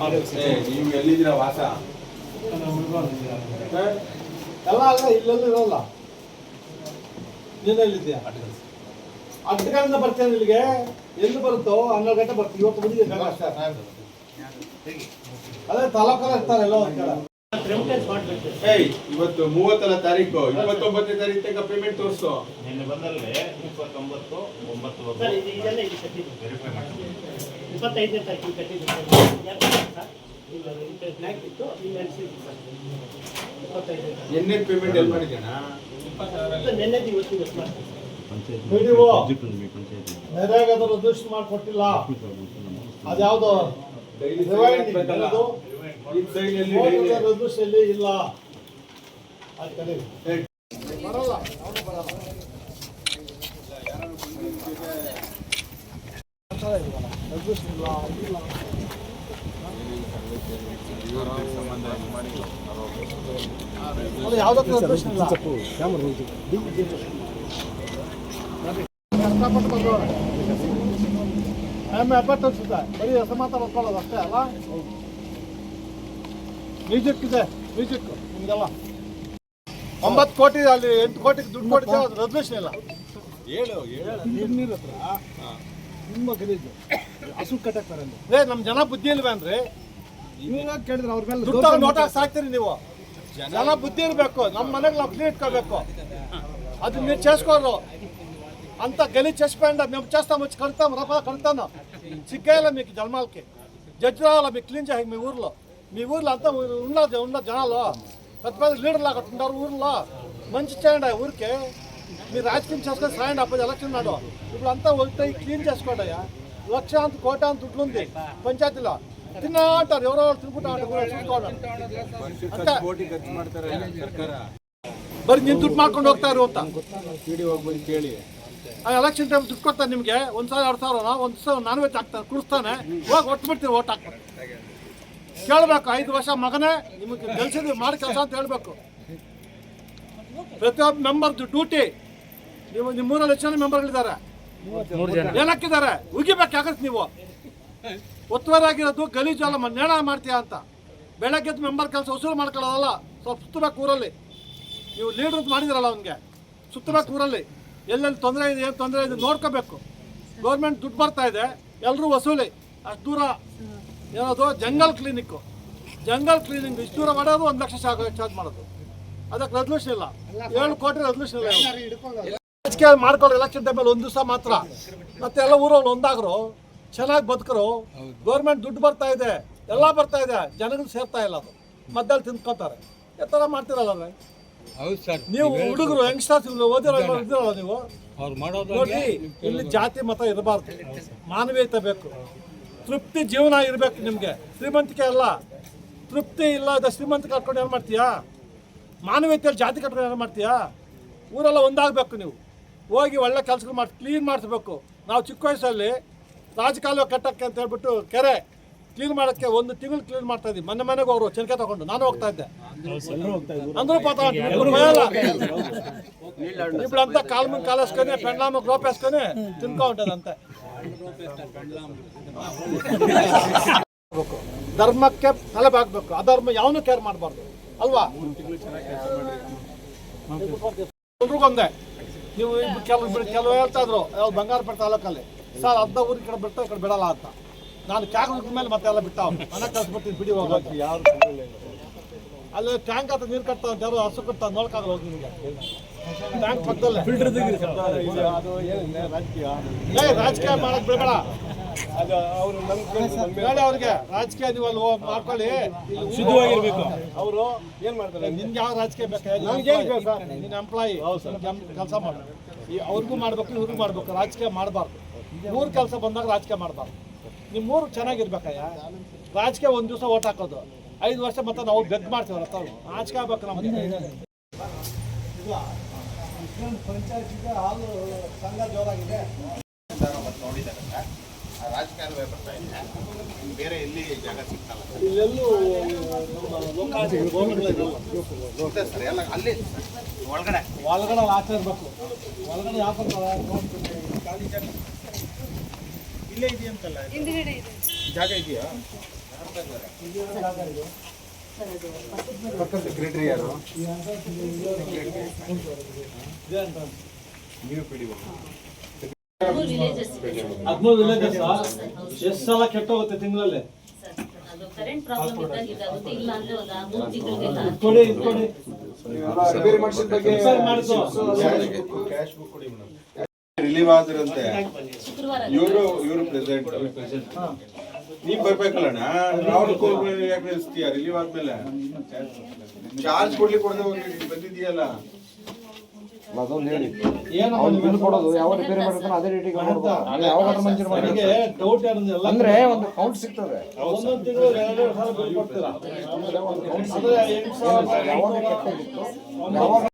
ನೀವು ಎಲ್ಲಿದ್ದೀರಾ ವಾಸ ಎಲ್ಲ ಅಲ್ಲ ಇಲ್ಲೆಲ್ಲ ಇರೋಲ್ಲ ಹತ್ತು ಗಂಟೆ ಬರ್ತೇನೆ ಇಲ್ಲಿಗೆ ಎಲ್ಲಿ ಬರುತ್ತೋ ಹನ್ನೆರಡು ಗಂಟೆ ಬರ್ತೀವಿ ಇವತ್ತು ಅಷ್ಟೇ ಅದೇ ತಾಲೂಕಲ್ಲಿ ಇರ್ತಾರೆ ಎಲ್ಲ ಒಂದ್ ಕಡೆ. ಇವತ್ತು ಮೂವತ್ತರ ತಾರೀಕು. ಇಪ್ಪತ್ತೊಂಬತ್ತನೇ ತಾರೀಕು ತನಕ ಪೇಮೆಂಟ್ ತೋರಿಸು. ನಿನ್ನೆ ಬಂದಲ್ಲೇ ಇಪ್ಪತ್ತೊಂಬತ್ತು ಒಂಬತ್ತು ಇಪ್ಪತ್ತೈದನೇ ತಾರೀಕು ಎಣ್ಣೆ ಪೇಮೆಂಟ್ ಎಲ್ಲಿ ಮಾಡಿದ್ಯಾಣ ಸರ್ ನೆನ್ನೆದು ಇವತ್ತು ಮಾಡ್ತೀನಿ ಮಾಡಿಕೊಟ್ಟಿಲ್ಲ. ಅದ್ಯಾವ್ದು? ಎಲ್ಲಿ ಇಲ್ಲ ಬರಲ್ಲ ಅವನು ಬರಲ್ಲ ಕಷ್ಟಪಟ್ಟು ಬಂದವ್ರೆ ಆಮೇಲೆ ಎಪ್ಪತ್ತು ಅನ್ಸುತ್ತೆ ಬರೀ ಹೆಸರು ಮಾತಾಡ್ಕೊಳ್ಳೋದು ಅಷ್ಟೇ ಅಲ್ಲ ಮ್ಯೂಸಿಕ್ ಇದೆ ಮ್ಯೂಸಿಕ್ ನಿಮ್ದೆಲ್ಲ ಒಂಬತ್ತು ಕೋಟಿ ಅಲ್ಲಿ ಎಂಟು ಕೋಟಿಗೆ ದುಡ್ಡು ಕೊಟ್ಟಿದ್ದೆ ಅದು ರೆಸಲ್ಯೂಷನ್ ಇಲ್ಲ ಹೇಳು ಹೇಳು ನೀರು ಹತ್ರ ನಿಮ್ಮ ಗಲೀಜು ಹಸು ಕಟ್ಟಕ್ತಾರೆ ಏ ನಮ್ಮ ಜನ ಬುದ್ಧಿ ಇಲ್ವೇನ್ರಿ ಕೇಳಿದ್ರೆ ಅವ್ರ ಮೇಲೆ ದುಡ್ಡು ನೋಟ್ ಹಾಕಿ ಸಾಕ್ತೀರಿ ನೀವು ಜನ ಬುದ್ಧಿ ಇರಬೇಕು ನಮ್ಮ ಮನೆಗೆ ನಾವು ಕ್ಲೀನ್ ಇಟ್ಕೋಬೇಕು ಅದು మీరు చేసుకోరు అంత గలీ చేసిపోయిండ మేము చేస్తాం వచ్చి కడతాం రపా కడతాను సిగ్గేయాల మీకు జన్మాలకి జడ్జి రావాలా మీకు క్లీన్ చేయాలి మీ ఊర్లో మీ ఊర్లో అంతా ఉన్న ఉన్న జనాలు పెద్ద పెద్ద లీడర్లు అక్కడ ఉంటారు ఊర్లో మంచి చేయండి ఆ ఊరికి మీరు రాజకీయం చేసుకొని సాయండి అప్పుడు ఎలక్షన్ నాడు ఇప్పుడు అంతా వస్తాయి క్లీన్ చేసుకోండి అయ్యా లక్ష అంత కోట అంత దుడ్లు ఉంది పంచాయతీలో తిన్నా అంటారు ఎవరో ఒకరు తినుకుంటా అంటారు కూడా చూసుకోండి ವರ್ಷಕ್ಕೆ ಕೋಟಿ ಖರ್ಚು ಮಾಡ್ತಾರೆ ಸರ್ಕಾರ ಬರೀ ನಿನ್ ದುಡ್ಡು ಮಾಡ್ಕೊಂಡು ಹೋಗ್ತಾರು ಅಂತ ಪಿಡಿ ಹೋಗ್ಬೋದು ಕೇಳಿ ಆ ಎಲೆಕ್ಷನ್ ಟೈಮ್ ದುಡ್ಡು ಕೊಡ್ತಾನೆ ನಿಮಗೆ ಒಂದು ಸಾವಿರ ಎರಡು ಸಾವಿರ ಒಂದು ಸಾವಿರ ನಾನ್ ವೆಜ್ ಹಾಕ್ತಾನೆ ಕುಡಿಸ್ತಾನೆ ಹೋಗಿ ಒಟ್ಟು ಬಿಡ್ತೀವಿ ಓಟ್ ಹಾಕ್ತಾರೆ ಕೇಳಬೇಕು ಐದು ವರ್ಷ ಮಗನೇ ನಿಮಗೆ ಗೆಲ್ಸಿದ್ವಿ ಮಾಡಿ ಕೆಲಸ ಅಂತ ಹೇಳ್ಬೇಕು. ಪ್ರತಿಯೊಬ್ಬ ಮೆಂಬರ್ದು ಡ್ಯೂಟಿ ನೀವು ನಿಮ್ಮೂರಲ್ಲಿ ಎಷ್ಟು ಜನ ಮೆಂಬರ್ಗಳಿದ್ದಾರೆ ಉಗಿಬೇಕಾಗತ್ತೆ ಉಗಿಬೇಕು ಯಾಕಂತ ನೀವು? ಒತ್ತುವರಿ ಆಗಿರೋದು ಗಲೀಜು ಅಲ್ಲ ಮ- ನೇಣ ಮಾಡ್ತೀಯ ಅಂತ. ಬೆಳಗ್ಗೆ ಮೆಂಬರ್ ಕೆಲಸ ವಸೂಲು ಮಾಡ್ಕೊಳ್ಳೋದಲ್ಲ ಸ್ವಲ್ಪ ಸುತ್ತಬೇಕು ಊರಲ್ಲಿ. ನೀವು ಲೀಡರ್ ಮಾಡಿದಿರಲ್ಲ ಅವನಿಗೆ ಸುತ್ತಬೇಕು ಊರಲ್ಲಿ. ಎಲ್ಲೆಲ್ಲಿ ತೊಂದರೆ ಇದೆ ಏನು ತೊಂದರೆ ಇದೆ ನೋಡ್ಕೋಬೇಕು. ಗೌರ್ಮೆಂಟ್ ದುಡ್ಡು ಬರ್ತಾ ಇದೆ ಎಲ್ಲರೂ ವಸೂಲಿ. ಅಷ್ಟು ದೂರ ಏನದು? ಜಂಗಲ್ ಕ್ಲಿನಿಕ್ ಜಂಗಲ್ ಕ್ಲೀನಿಂಗ್ ಇಷ್ಟು ದೂರ ಮಾಡೋದು ಒಂದು ಲಕ್ಷ ಚಾರ್ಜ್ ಮಾಡೋದು. ಅದಕ್ಕೆ ರೆಸಲ್ಯೂಷನ್ ಇಲ್ಲ. ಏಳು ಕೋಟಿ ರೆಸಲ್ಯೂಷನ್ ಇಲ್ಲ ರಾಜಕೀಯ ಮಾಡ್ಕೊಳ್ಳೋ ಎಲೆಕ್ಷನ್ ಟೈಮಲ್ಲಿ ಒಂದು ದಿವಸ ಮಾತ್ರ. ಮತ್ತೆ ಎಲ್ಲ ಊರಲ್ಲಿ ಒಂದಾಗ್ರು ಚೆನ್ನಾಗಿ ಬದುಕರು. ಗೌರ್ಮೆಂಟ್ ದುಡ್ಡು ಬರ್ತಾ ಇದೆ ಎಲ್ಲ ಬರ್ತಾ ಇದೆ ಜನಗಳು ಸೇರ್ತಾ ಇಲ್ಲ ಅದು. ಮದ್ದಲ್ಲಿ ತಿನ್ಕೋತಾರೆ ಈ ಥರ ಮಾಡ್ತಿರಲ್ಲ ನೀವು ಹುಡುಗರು ಯಂಗ್ಸ್ಟರ್ಸ್ ಓದಿರೋ ಇದ್ದೀರಲ್ಲ ನೀವು? ನೋಡಿ ಇಲ್ಲಿ ಜಾತಿ ಮತ ಇರಬಾರ್ದು. ಮಾನವೀಯತೆ ಬೇಕು. ತೃಪ್ತಿ ಜೀವನ ಇರಬೇಕು ನಿಮಗೆ. ಶ್ರೀಮಂತಿಕೆ ಅಲ್ಲ. ತೃಪ್ತಿ ಇಲ್ಲದ ಶ್ರೀಮಂತ ಕಟ್ಕೊಂಡು ಏನು ಮಾಡ್ತೀಯಾ? ಮಾನವೀಯತೆಯಲ್ಲಿ ಜಾತಿ ಕಟ್ಕೊಂಡು ಏನು ಮಾಡ್ತೀಯಾ? ಊರೆಲ್ಲ ಒಂದಾಗಬೇಕು ನೀವು. ಹೋಗಿ ಒಳ್ಳೆ ಕೆಲಸಗಳು ಮಾಡಿ ಕ್ಲೀನ್ ಮಾಡಿಸ್ಬೇಕು. ನಾವು ಚಿಕ್ಕ ವಯಸ್ಸಲ್ಲಿ ರಾಜಕಾಲುವೆ ಕಟ್ಟಕ್ಕೆ ಅಂತ ಹೇಳ್ಬಿಟ್ಟು ಕೆರೆ ಕ್ಲೀನ್ ಮಾಡೋಕ್ಕೆ ಒಂದು ತಿಂಗಳು ಕ್ಲೀನ್ ಮಾಡ್ತಾ ಇದ್ದೀವಿ. ಮನೆ ಮನೆಗೆ ಅವರು ಚೆನ್ಕೆ ತಗೊಂಡು. ನಾನು ಹೋಗ್ತಾ ಇದ್ದೆ. ಅಂದ್ರೂ ಪಾತ್ರ ಇಬ್ಬಳಂತ ಕಾಲ್ ಮುಂದೆ ಕಾಲೇಸ್ಕೊನೆ ಪೆಣ್ಣಾಮ ಗ್ರೋಪ್ ಹಾಸ್ಕೊನೆ ತಿನ್ಕೊಂಡದಂತೆ ಧರ್ಮಕ್ಕೆ ತಲೆ ಬಾಗ್ಬೇಕು ಅಧರ್ಮ ಯಾವನು ಕೇರ್ ಮಾಡಬಾರ್ದು. ಅಲ್ವಾ? ಎಲ್ರಿಗೊಂದೇ ನೀವು ಕೆಲವು ಕೆಲವು ಹೇಳ್ತಾ ಇದ್ರು ಯಾವ್ದು ಬಂಗಾರಪೇಟೆ ತಾಲೂಕಲ್ಲಿ. ಸರ್, ಅರ್ಧ ಊರಿನ ಕಡೆ ಬಿಡ್ತಾ, ಈ ಕಡೆ ಬಿಡಲ್ಲ ಅಂತ. ನಾನು ಕ್ಯಾಗ್ ಮೇಲೆ ಮತ್ತೆ ಎಲ್ಲ ಬಿಟ್ಟಾವ ಮನೆ ಕಳ್ಸ್ಬಿಡ್ತೀನಿ ಬಿಡಿ ಹೋಗಿ ಯಾರು ಅಲ್ಲಿ ಟ್ಯಾಂಕ್ ಅಂತ ನೀರು ಕಟ್ತಾವ ಯಾರು ಹಸು ಕಟ್ತಾವ ನೋಡಕ್ಕಾಗಲ್ಲ ಹೋಗಿ ನಿಮಗೆ. ಟ್ಯಾಂಕ್ ಪಕ್ಕದಲ್ಲೇ. ಏ ರಾಜಕೀಯ. ಮಾಡಕ್ ಬಿಡಬೇಡ. ಹೇಳಿ ಅವ್ರಿಗೆ ರಾಜಕೀಯ ನೀವು ಅಲ್ಲಿ ಮಾಡ್ಕೊಳ್ಳಿ. ಶುದ್ಧವಾಗಿರ್ಬೇಕು. ಅವರು ಏನ್ ಮಾಡ್ತಾರೆ? ನಿನ್ಗೆ ಯಾವ ರಾಜಕೀಯ ಬೇಕು? ನಿನ್ನ ಎಂಪ್ಲಾಯಿ ಕೆಲಸ ಮಾಡು ಈ ಅವ್ರಿಗೂ ಮಾಡ್ಬೇಕು ಇವ್ರಿಗೂ ಮಾಡ್ಬೇಕು. ರಾಜಕೀಯ ಮಾಡಬಾರ್ದು. ಮೂರು ಕೆಲಸ ಬಂದಾಗ ರಾಜಕೀಯ ಮಾಡಬಾರ್ದು. ನಿಮ್ಮ ಮೂರು ಚೆನ್ನಾಗಿರ್ಬೇಕಯ್ಯ. ರಾಜಕೀಯ ಒಂದು ದಿವಸ ಓಟ್ ಹಾಕೋದು. ಐದು ವರ್ಷ ಮತ್ತೆ ನಾವು ಬೆಗ್ ಮಾಡ್ತೀವಲ್ಲ ತಾವು. ರಾಜಕೀಯ ಆಗ್ಬೇಕು ನಮ್ಗೆ. ಪಂಚಾಯತಿಗೆ ಹಾಲು ಸಂಘ ಜೋರಾಗಿದೆ. ಮತ್ತೆ ನೋಡಿದಾರಲ್ಲ ರಾಜಕಾರಣವೇ ಬರ್ತಾ ಇದೆ ಬೇರೆ ಎಲ್ಲಿ ಜಾಗ ಸಿಗ್ತಲ್ಲ ಇಲ್ಲೆಲ್ಲೂ ಸರ್ ಎಲ್ಲ ಅಲ್ಲಿ ಒಳಗಡೆ ಒಳಗಡೆ ಆಚೆ ಇರಬೇಕು. ಒಳಗಡೆ ಯಾಕೆ ಇಲ್ಲೇ ಇದೆಯಂತಲ್ಲ? ಜಾಗ ಇದೆ. ಜಾಗ ಇದೆಯಾ? ಸೆಕ್ರೆಟರಿ ಯಾರು? ಹದಿಮೂರು ವಿಲೇಜಸ್ ಎಷ್ಟು ಸಲ ಕೆಟ್ಟೋಗುತ್ತೆ ತಿಂಗಳಲ್ಲಿ? ಕೊಡಿ ಕೊಡಿ. ಕ್ಯಾಶ್ ಬುಕ್ ಕೊಡಿ ಮೇಡಮ್. ರಿಲೀವ್ ಆದ್ರಂತೆ ಶುಕ್ರವಾರ ಇವರು ಇವರು ಪ್ರೆಸಿಡೆಂಟ್ ನೀವ್ ಬರ್ಬೇಕಲ್ಲಣ್ಣ? ಅವ್ರು ಯಾಕೆ ರಿಲೀವ್ ಆದ್ಮೇಲೆ. ಚಾರ್ಜ್ ಕೊಡ್ಲಿಕ್ಕೆ ಕೊಡದೆ ಹೋಗಿ ಬಂದಿದೀಯಲ್ಲ ಏನು ಕೊಡೋದು ಯಾವ ರಿಪೇರಿ ಮಾಡಿರ್ತಾನೋ ಅದೇ ರೇಟಿಗೆ ಯಾವ ಮಂಜೂರು ಮಾಡಿ ಅಂದ್ರೆ ಒಂದು ಕೌಂಟ್ ಸಿಗ್ತದೆ. ಯಾವಾಗ